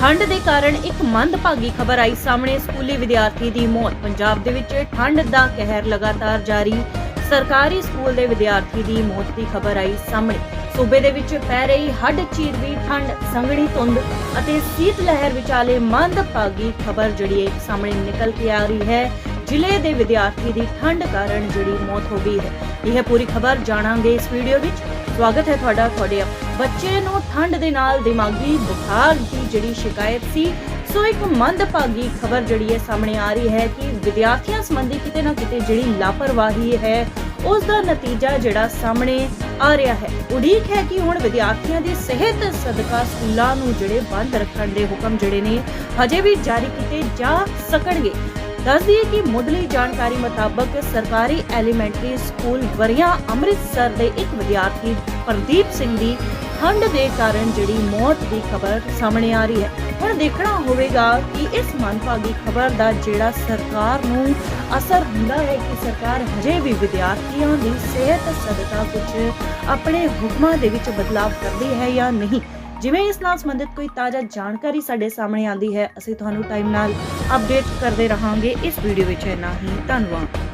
ਠੰਡ ਦੇ ਕਾਰਨ ਇੱਕ ਮੰਦਭਾਗੀ ਖਬਰ ਆਈ ਸਾਹਮਣੇ। ਸਕੂਲੀ ਵਿਦਿਆਰਥੀ ਦੀ ਮੌਤ। ਪੰਜਾਬ ਦੇ ਵਿੱਚ ਠੰਡ ਦਾ ਕਹਿਰ ਲਗਾਤਾਰ ਜਾਰੀ। ਸਰਕਾਰੀ ਸਕੂਲ ਦੇ ਵਿਦਿਆਰਥੀ ਦੀ ਮੌਤ ਦੀ ਖਬਰ ਆਈ ਸਾਹਮਣੇ। ਸੂਬੇ ਦੇ ਵਿੱਚ ਪੈ ਰਹੀ ਹੱਡ ਚੀਰਵੀਂ ਠੰਡ, ਸੰਘਣੀ ਧੁੰਦ ਅਤੇ ਸੀਤ ਲਹਿਰ ਵਿਚਾਲੇ ਮੰਦਭਾਗੀ ਖਬਰ ਜਿਹੜੀ ਸਾਹਮਣੇ ਨਿਕਲ ਕੇ ਆ ਰਹੀ ਹੈ। ਜ਼ਿਲ੍ਹੇ ਦੇ ਵਿਦਿਆਰਥੀ ਦੀ ਠੰਡ ਕਾਰਨ ਜਿਹੜੀ ਮੌਤ ਹੋ ਗਈ ਹੈ। ਇਹ ਪੂਰੀ ਖਬਰ, ਜਾਣਾਂਗੇ ਇਸ ਵੀਡੀਓ ਵਿੱਚ। ਸਵਾਗਤ ਹੈ ਤੁਹਾਡਾ, ਤੁਹਾਡੇ ਬੱਚੇ ਨੂੰ ਠੰਡ ਦੇ ਨਾਲ ਦਿਮਾਗੀ ਬੁਖਾਰ ਦੀ ਜਿਹੜੀ ਸ਼ਿਕਾਇਤ ਸੀ, ਸੋ ਇੱਕ ਮੰਦਭਾਗੀ ਖਬਰ ਜਿਹੜੀ ਹੈ ਸਾਹਮਣੇ ਆ ਰਹੀ ਹੈ ਕਿ ਵਿਦਿਆਰਥੀਆਂ ਸੰਬੰਧੀ ਕਿਤੇ ਨਾ ਕਿਤੇ ਜਿਹੜੀ ਲਾਪਰਵਾਹੀ ਹੈ, ਉਸ ਦਾ ਨਤੀਜਾ ਜਿਹੜਾ ਸਾਹਮਣੇ ਆ ਰਿਹਾ ਹੈ। ਉਡੀਕ ਹੈ ਕਿ ਹੁਣ ਵਿਦਿਆਰਥੀਆਂ ਦੀ ਸਿਹਤ ਸਦਕਾ ਸਕੂਲਾਂ ਨੂੰ ਜਿਹੜੇ ਬੰਦ ਰੱਖਣ ਦੇ ਹੁਕਮ ਜਿਹੜੇ ਨੇ, ਹਜੇ ਵੀ ਜਾਰੀ ਕੀਤੇ ਜਾ ਸਕਣਗੇ। ਦੱਸ ਦਈਏ ਕਿ ਮੁੱਢਲੀ ਜਾਣਕਾਰੀ ਮੁਤਾਬਕ ਸਰਕਾਰੀ ਐਲੀਮੈਂਟਰੀ ਸਕੂਲ ਵਰੀਆਂ ਅੰਮ੍ਰਿਤਸਰ ਦੇ ਇੱਕ ਵਿਦਿਆਰਥੀ ਪ੍ਰਦੀਪ ਸਿੰਘ ਦੀ ਠੰਡ ਦੇ ਕਾਰਨ ਜਿਹੜੀ ਮੌਤ ਦੀ ਖਬਰ ਸਾਹਮਣੇ ਆ ਰਹੀ ਹੈ। ਹੁਣ ਦੇਖਣਾ ਹੋਵੇਗਾ ਕਿ ਇਸ ਮਨਭਾਗੀ ਖਬਰ ਦਾ ਜਿਹੜਾ ਸਰਕਾਰ ਨੂੰ ਅਸਰ ਹੁੰਦਾ ਹੈ ਕਿ ਸਰਕਾਰ ਹਜੇ ਵੀ ਵਿਦਿਆਰਥੀਆਂ ਦੀ ਸਿਹਤ ਸਦਕਾ ਕੁਝ ਆਪਣੇ ਹੁਕਮਾਂ ਦੇ ਵਿੱਚ ਬਦਲਾਅ ਕਰਦੀ ਹੈ ਜਾਂ ਨਹੀਂ। ਜਿਵੇਂ ਇਸ ਨਾਲ ਸੰਬੰਧਿਤ ਕੋਈ ਤਾਜ਼ਾ ਜਾਣਕਾਰੀ ਸਾਡੇ ਸਾਹਮਣੇ ਆਉਂਦੀ ਹੈ, ਅਸੀਂ ਤੁਹਾਨੂੰ ਟਾਈਮ ਨਾਲ ਅਪਡੇਟ ਕਰਦੇ ਰਹਾਂਗੇ ਇਸ ਵੀਡੀਓ ਵਿੱਚ। ਇੰਨਾ ਹੀ, ਧੰਨਵਾਦ।